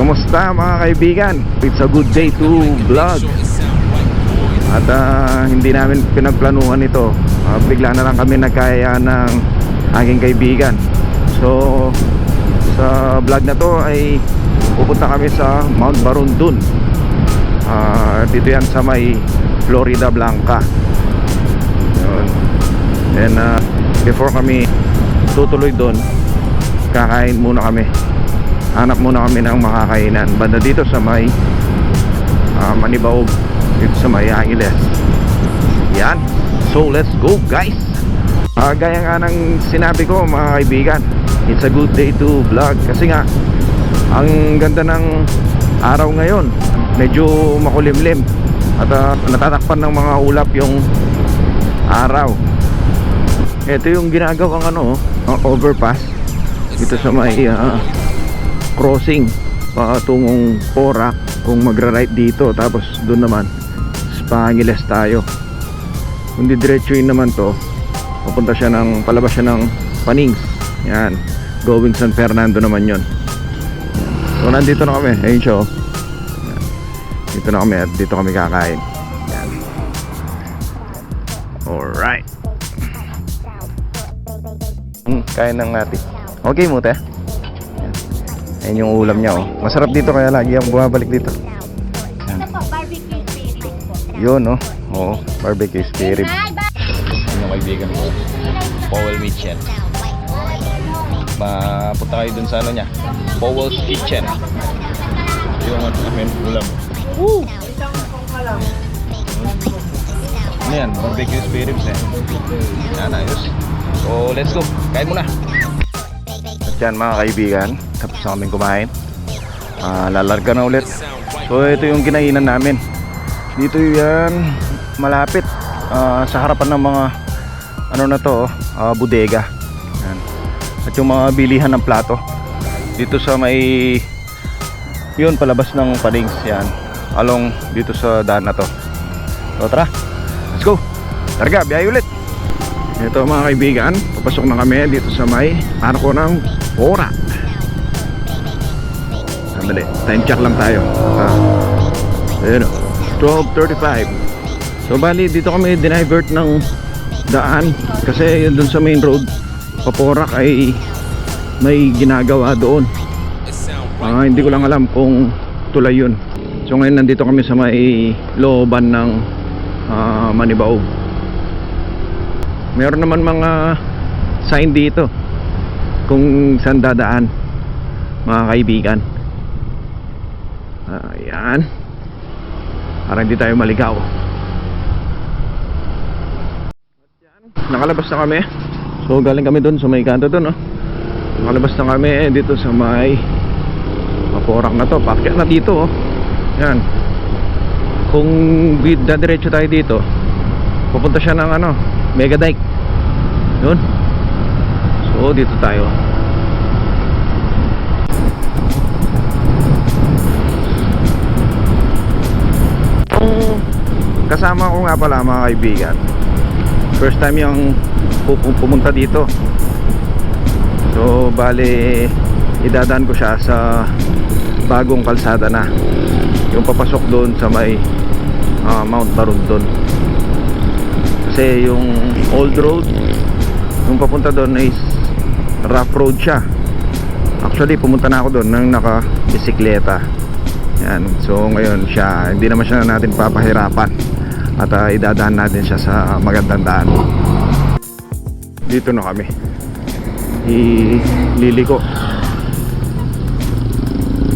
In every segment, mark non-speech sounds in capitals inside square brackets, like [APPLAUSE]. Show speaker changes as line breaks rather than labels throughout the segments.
Kumusta mga kaibigan? It's a good day to vlog. At ah, hindi namin pinagplanuhan ito. Ah, Bigla na lang kami nagkaya ng aking kaibigan. So sa vlog na to ay pupunta kami sa Mount Barundun Ah, Dito yan sa may Florida Blanca. Yun. And ah, before kami tutuloy doon kakain muna kami hanap muna kami ng makakainan. Banda dito sa may uh, Manibaog. Dito sa may Angeles. Yan. So let's go guys. Ah, gaya nga ng sinabi ko mga kaibigan it's a good day to vlog. Kasi nga ang ganda ng araw ngayon. Medyo makulimlim. At ah, natatakpan ng mga ulap yung araw. Ito yung ginagawang ano oh, overpass. Dito sa may ah, crossing patungong Porac kung magra-right dito. Tapos doon naman sa Pangiles tayo. Kung didiretsuin naman to papunta siya ng palabas siya ng Panings. Yan. Going San Fernando naman yon so nandito na kami. Ayun siya oh. Dito na kami at dito kami kakain. Yan. Alright. Hmm, kain ng ate. Okay mo, te? Yan. Ayan yung ulam niya, oh. Masarap dito kaya lagi ako bumabalik dito.
Po.
Yun, oh. Oo, barbecue spirit.
Yung kaibigan ko, Powell Mitchell. Mapunta kayo dun sa ano niya, Powell's Kitchen. Yung ano namin, ulam. Woo! Ano yan? Barbecue spirits eh. Yan, ayos. So, let's go. Kain muna.
Yan, mga kaibigan. Tapos na kaming kumain. Ah, lalarga na ulit. So, ito yung kinainan namin. Dito yan, malapit. ah, sa harapan ng mga, ano na to, ah, bodega. Yan. At yung mga bilihan ng plato. Dito sa may, yun, palabas ng Panings. Yan. Along dito sa daan na to. So, tara. Let's go. Targa, biyahe ulit. Ito mga kaibigan, papasok na kami dito sa may arko ng Ora. Sandali, time check lang tayo. Ah, ayun o, 12.35. So bali, dito kami dinivert ng daan kasi yun dun sa main road, paporak ay may ginagawa doon. Ah, hindi ko lang alam kung tulay yun. So ngayon nandito kami sa may looban ng ah, Manibaog meron naman mga sign dito kung saan dadaan mga kaibigan. Ayan. Para hindi tayo maligaw. Nakalabas na kami. So galing kami dun sa may kanto dun oh. nakalabas na kami dito sa may maporak na to. Pakyat na dito oh. yan kung di- dadiretso tayo dito pupunta siya ng ano Mega Dike yun so dito tayo. Kasama ko nga pala mga kaibigan first time yung pu- pumunta dito. So bale idadaan ko siya sa bagong kalsada na. Yung papasok doon sa may ah, Mount Barundon kasi yung old road yung papunta doon is rough road siya. Actually pumunta na ako doon nang naka bisikleta yan. So ngayon siya hindi naman siya natin papahirapan at ah, idadaan natin siya sa magandang daan. Dito na kami. Ililiko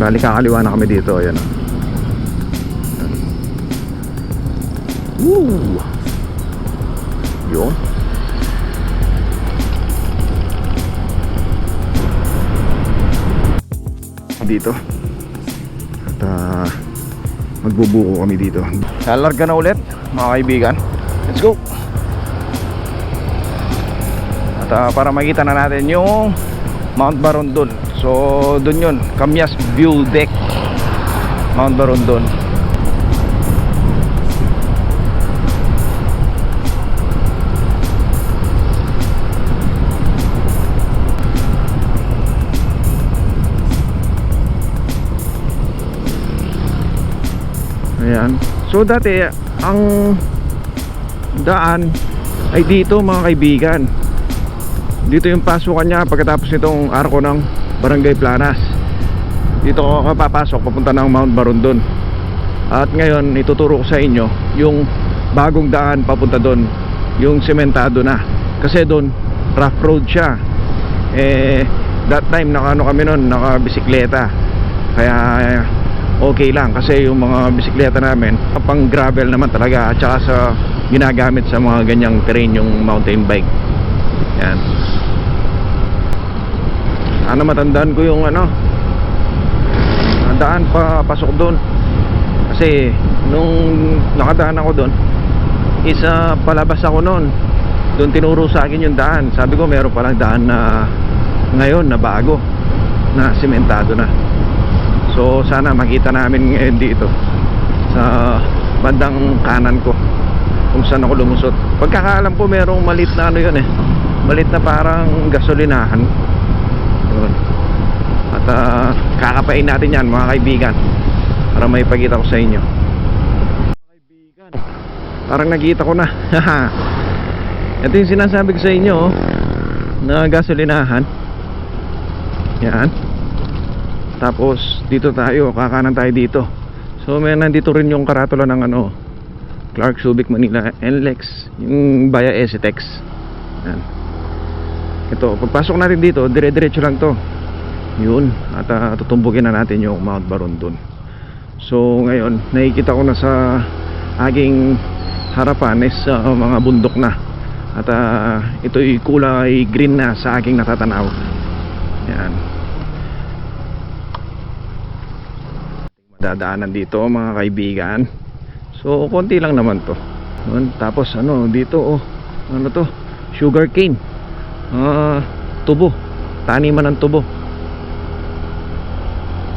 bali kakaliwa na kami dito. Ayan. Woo! Yun. Dito. At ah, magbubuko kami dito. Lalarga na ulit, mga kaibigan. Let's go! At ah, para makita na natin yung Mount Barondon. So, dun yun. Kamyas View Deck. Mount Barondon. Ayan. So dati ang daan ay dito mga kaibigan. Dito yung pasukan niya pagkatapos nitong arko ng Barangay Planas. Dito ako papasok papunta ng Mount Barundon. At ngayon ituturo ko sa inyo yung bagong daan papunta doon, yung sementado na. Kasi doon rough road siya. Eh that time naka ano kami noon, naka bisikleta. Kaya okay lang. Kasi yung mga bisikleta namin pang gravel naman talaga. At saka sa ginagamit sa mga ganyang terrain yung mountain bike. Yan. Sana matandaan ko yung ano ah, daan pa pasok doon. Kasi nung nakadaan ako doon isa palabas ako noon. Doon tinuro sa akin yung daan. Sabi ko meron palang daan na ngayon na bago na sementado na So sana makita namin ngayon dito sa bandang kanan ko kung saan ako lumusot. Pagkakaalam ko merong malit na ano yun eh. Malit na parang gasolinahan. Yun. At ah, kakapain natin yan mga kaibigan para may pagita ko sa inyo. Kaibigan, parang nakita ko na. [LAUGHS] Ito yung sinasabi ko sa inyo oh, na gasolinahan. Yan. Tapos dito tayo, kakanan tayo dito. So may nandito rin yung karatula ng ano, Clark Subic Manila NLEX, yung Baya Esitex. Yan. Ito, pagpasok natin dito, dire-diretso lang to. Yun, at uh, tutumbugin na natin yung Mount Barundon. So ngayon, nakikita ko na sa aking harapan is uh, mga bundok na. At uh, ito'y kulay green na sa aking natatanaw. Yan. Dadaanan dito mga kaibigan. So konti lang naman to. Yun, tapos ano dito oh ano to? Sugar cane. Ah tubo. Taniman ng tubo.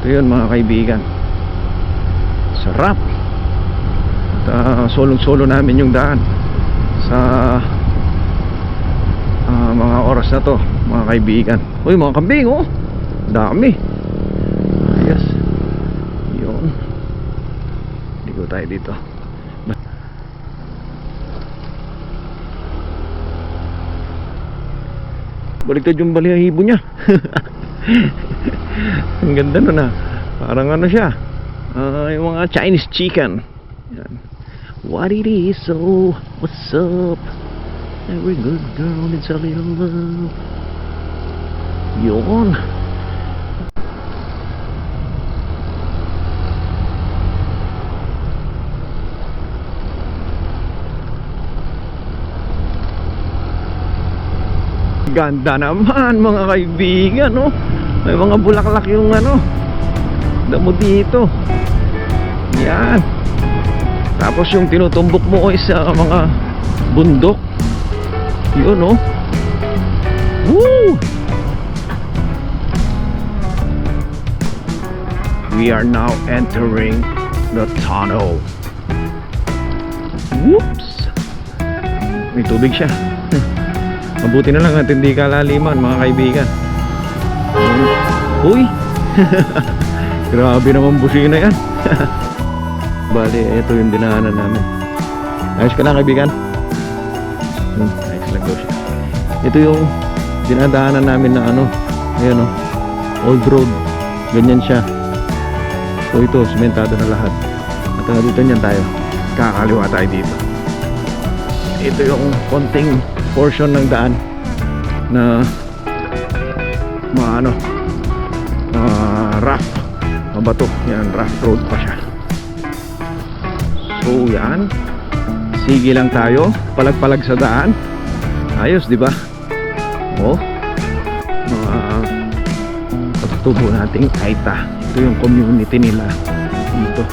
Ito yun mga kaibigan. Sarap. At uh, solong solo namin yung daan sa ah, mga oras na to mga kaibigan. Uy mga kambing oh. Dami ayos yun ligo tayo dito. Baliktad yung balihibo niya. [LAUGHS] Ang ganda nun ah. Parang ano siya. Ah, yung mga Chinese chicken. Yan. what it is so what's up? Every good girl needs a little love. Yun Ganda naman mga kaibigan no? May mga bulaklak yung ano Damo dito. Yan. Tapos yung tinutumbok mo is sa mga bundok. Yun no Woo! We are now entering the tunnel. Whoops! May tubig siya [LAUGHS] Mabuti na lang at hindi kalaliman mga kaibigan. Uy! [LAUGHS] Grabe naman busina yan. [LAUGHS] Bali, ito yung dinaanan namin. Ayos ka lang kaibigan? Hmm, ayos lang daw siya. Ito yung dinadaanan namin na ano. Ayan o. Old road. Ganyan siya. So ito, sementado na lahat. At uh, dito niyan tayo. Kakaliwa tayo dito. Ito yung konting portion ng daan na mga ano uh, rough mabato yan rough road pa siya. So yan. Sige lang tayo. Palag-palag sa daan. Ayos di ba? Oh. Mga patutubo nating Aita. Ito yung community nila dito.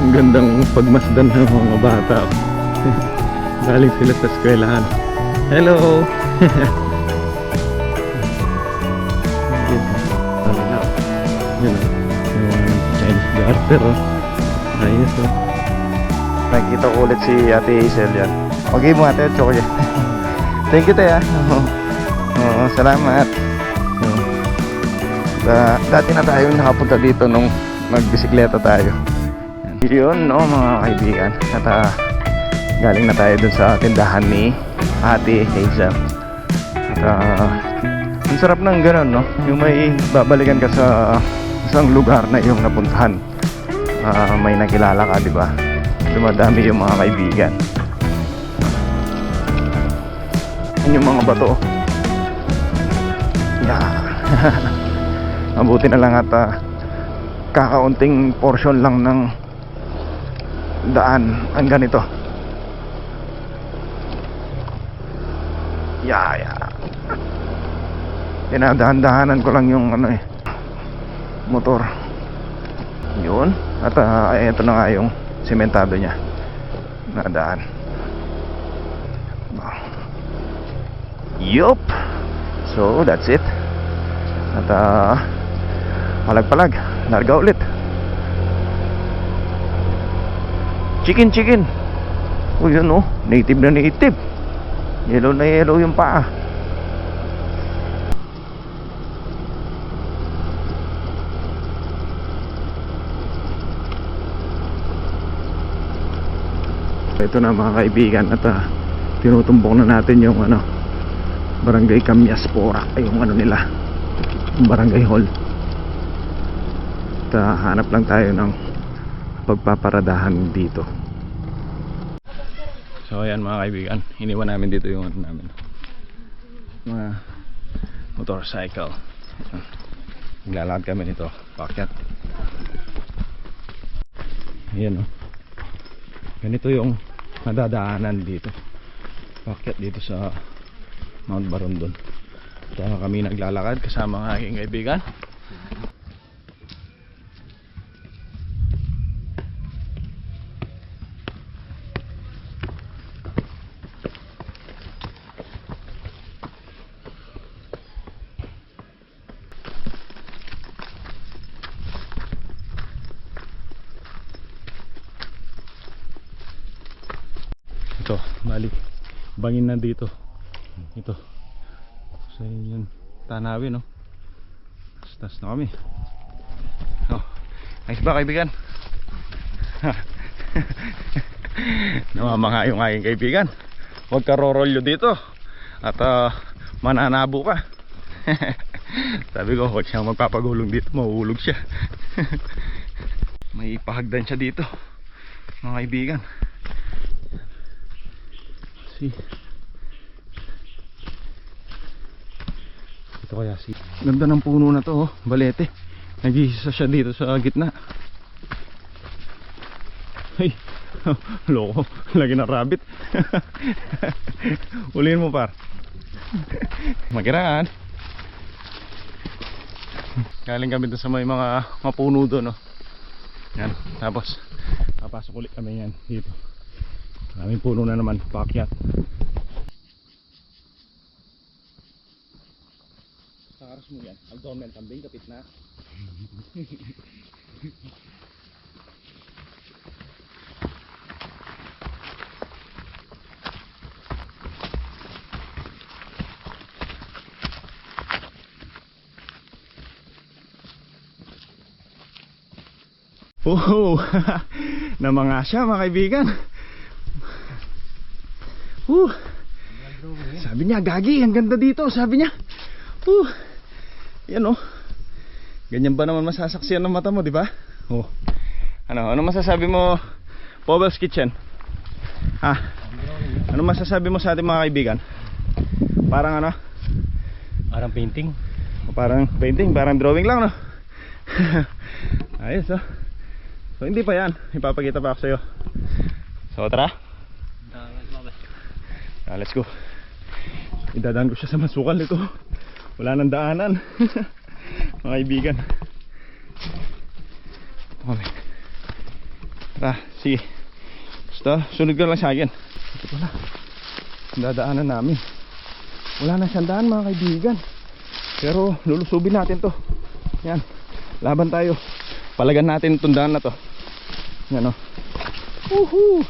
Ang gandang pagmasdan ng mga bata galing sila sa eskwelahan hello yun o yung Chinese garter o ayos o nakikita ko ulit si ate Hazel yan okay mo ate chocolate [LAUGHS] thank you [LAUGHS] oo salamat Oo. Da, dati na tayo nakapunta dito nung magbisikleta tayo. Yan. Yun, no, mga kaibigan. At ah, galing na tayo dun sa tindahan ni Ate Hazel. At ah, ang sarap ng ganun, no? Yung may babalikan ka sa isang lugar na iyong napuntahan. Ah, may nakilala ka, di ba? Dumadami yung mga kaibigan. Yan yung mga bato. Yeah. [LAUGHS] Mabuti na lang at ah, kakaunting portion lang ng daan ang ganito. Yeah, yeah. Dinadahan-dahanan ko lang yung ano eh motor. Yun. At ah, ito na nga yung sementado niya. Na daan. Yup. So, that's it. At ah, palag-palag. Larga ulit. Chicken, chicken. Uy, yun oh. Native na native. Yellow na yellow yung paa. Ito na mga kaibigan at ah, tinutumbok na natin yung ano Barangay Camyaspora ay yung ano nila Barangay Hall at ah, hanap lang tayo ng pagpaparadahan dito So ayan mga kaibigan iniwan namin dito yung ano namin. Mga motorcycle. Ayan. naglalakad kami nito. Pakyat ayan o ganito yung nadadaanan dito. Pakyat dito sa Mount Barondon. Kaya kami naglalakad kasama ng aking kaibigan ito bali bangin na dito. Ito. Sa yun tanawi no? Tas na kami. Oh ayos ba kaibigan? [LAUGHS] Namamanga yung aking kaibigan. Huwag ka rorolyo dito at ah, mananabo ka. [LAUGHS] Sabi ko huwag siyang magpapagulong dito mahuhulog siya. [LAUGHS] May pahagdan siya dito mga kaibigan si ito kaya si ganda ng puno na to oh. Balete. Nag-iisa siya dito sa gitna. Ay [LAUGHS] loko. Lagi na rabbit. [LAUGHS] Ulihin mo par. [LAUGHS] Magiraan. Galing kami doon sa may mga mapuno doon oh. yan tapos papasok ulit kami yan dito Maraming puno na naman, pakyat. Sa karas mo yan, abdomen, kambing, kapit na. Oh, [LAUGHS] na mga siya mga kaibigan. Uh, sabi niya, Gagi, ang ganda dito, sabi niya. Uh, yan oh. Ganyan ba naman masasaksiyan ng mata mo, di ba? Oh. Ano, ano masasabi mo, Powell's Kitchen? Ha? Ano masasabi mo sa ating mga kaibigan? Parang ano?
Parang painting.
O Parang painting, parang drawing lang, no? [LAUGHS] Ayos, oh. So, hindi pa yan. Ipapakita pa ako sa'yo. So, tara. Ah, let's go. Idadaan ko siya sa masukal nito. [LAUGHS] Wala nang daanan. [LAUGHS] Mga kaibigan. Okay. Tara, sige. Basta, sunod ka lang sa akin. Ito pala. Dadaanan namin. Wala na siyang daan mga kaibigan. Pero lulusubin natin to. Yan. Laban tayo. Palagan natin itong daan na to. Yan o. Woohoo!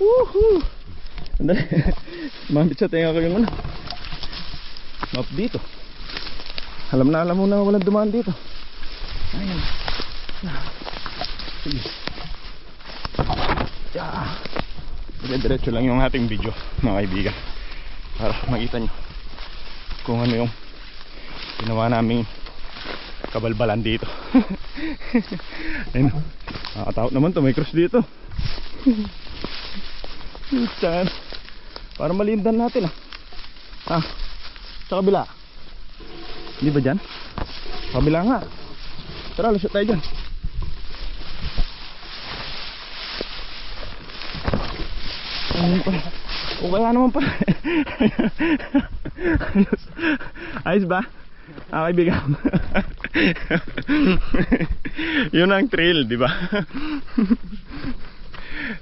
Woohoo! Andali. [LAUGHS] Mambit sa tenga ko yung ano. Map dito. Alam na alam mo na walang dumaan dito. Ayan. Sige. Yeah. Dire-diretso lang yung ating video, mga kaibigan. Para makita nyo kung ano yung ginawa namin kabalbalan dito. [LAUGHS] Ayun. Nakakatakot naman to, may cross dito. [LAUGHS] Para malindan natin ah. Ah, sa kabila. Hindi ba dyan? Kabila nga. Tara, lusot tayo dyan. Ayun pa. O kaya naman pa. [LAUGHS] Ayos. Ba? Ah, kaibigan. [LAUGHS] Yun ang trail, di ba? [LAUGHS]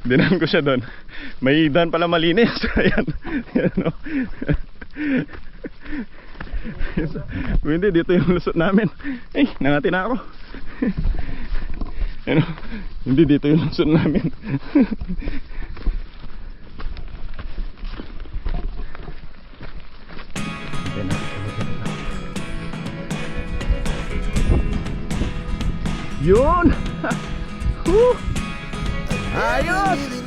Dinan ko siya doon. May daan pala malinis. Ayan. Ayan o. [LAUGHS] Hindi, dito yung lusot namin. Ay, nangati na ako. Ayan o. Hindi, dito yung lusot namin. Yun! [LAUGHS] Ayos!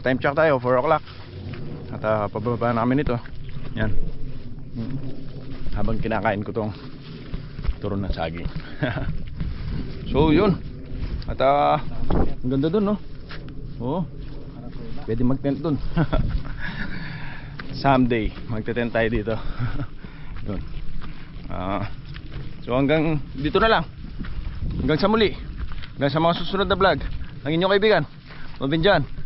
So time check tayo, 4 o'clock. At uh, pababa namin ito. Yan. Mm. Habang kinakain ko tong Turon ng saging. [LAUGHS] So yun. At uh, ang ganda dun no? Oo. Pwede mag-tent dun. [LAUGHS] Someday Magte-tent tayo dito. [LAUGHS] Yun. Ah, So hanggang dito na lang. Hanggang sa muli. Hanggang sa mga susunod na vlog. Ang inyong kaibigan Robin Jan